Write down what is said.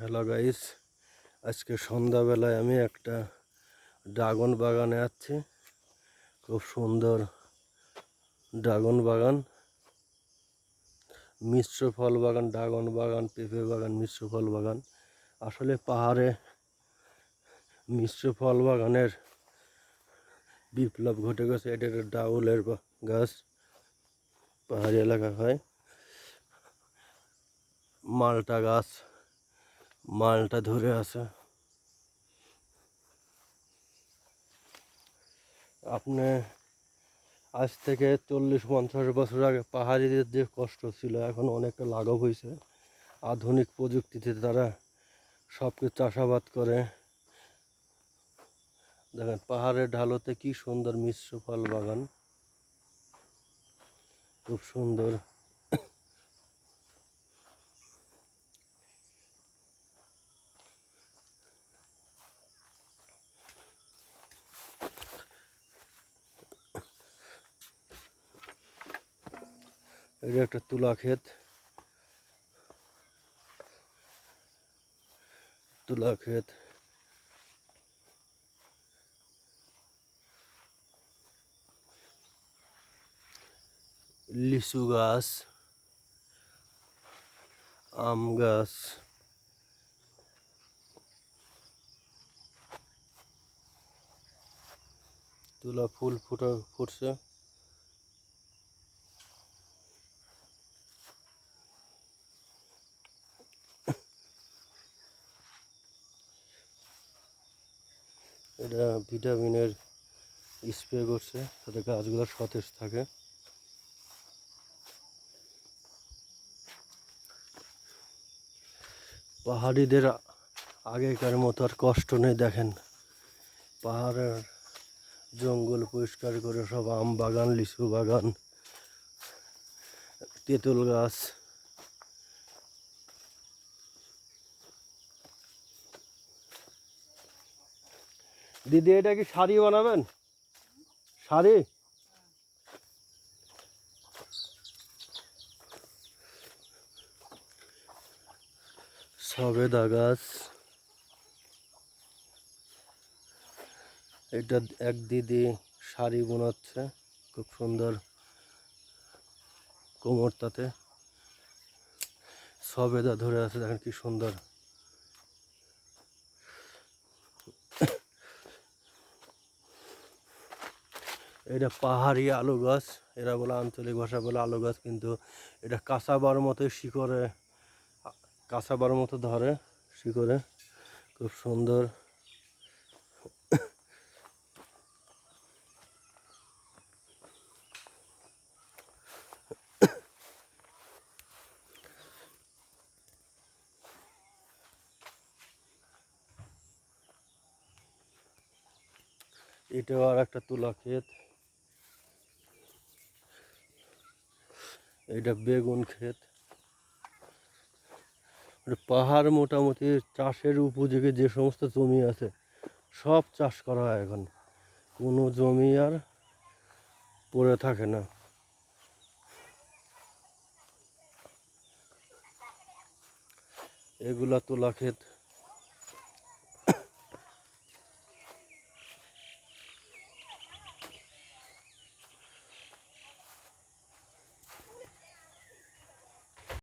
Hello guys আজকে সন্ধ্যাবেলায় আমি একটা ড্রাগন বাগানে আছি খুব সুন্দর ড্রাগন বাগান। মিশ্র ফল বাগান, ড্রাগন বাগান, পেঁপে বাগান, মিশ্র ফল বাগান। আসলে পাহাড়ে মিশ্র ফল বাগানের বিপ্লব ঘটে গেছে। এটা একটা ডাউলের গাছ, পাহাড়ি এলাকা হয়। মালটা গাছ। মালটা ধরে আছে। আপনি আজ থেকে চল্লিশ পঞ্চাশ বছর আগে পাহাড়িদের যে কষ্ট ছিল, এখন অনেকটা লাঘব হয়েছে। আধুনিক প্রযুক্তিতে তারা সব কিছু চাষাবাদ করে। দেখেন, পাহাড়ের ঢালোতে কি সুন্দর মিশ্র ফল বাগান। খুব সুন্দর। এটা একটা তুলা ক্ষেত। তুলা ক্ষেত। লিচু গাছ। আম গাছ। তুলা ফুল ফুটা ফুটছে এটা ভিটামিনের স্প্রে করছে, তাতে গাছগুলো সতেজ থাকে। পাহাড়িদের আগেকার মতো আর কষ্ট নেই, দেখেন। পাহাড়ের জঙ্গল পরিষ্কার করে সব আম বাগান, লিচু বাগান, তেঁতুল গাছ। দিদি, এটা কি শাড়ি বানাবেন? শাড়ি? সবেদা গাছ। এটা এক দিদি শাড়ি বোনাচ্ছে, খুব সুন্দর কোমরটাতে। সবেদা ধরে আছে, দেখেন কি সুন্দর। এটা পাহাড়ি আলু গাছ, এরা বলে আঞ্চলিক ভাষা বলে আলু গাছ, কিন্তু এটা কাঁচাবার মতো শিকড়ে, কাঁচাবার মতো ধরে শিকড়ে, খুব সুন্দর। এটাও আর একটা তুলা ক্ষেত। এটা বেগুন ক্ষেত। পাহাড় মোটামুটি, চাষের উপযোগী যে সমস্ত জমি আছে, সব চাষ করা হয় এখন। কোনো জমি আর পড়ে থাকে না। এগুলা তোলা ক্ষেত।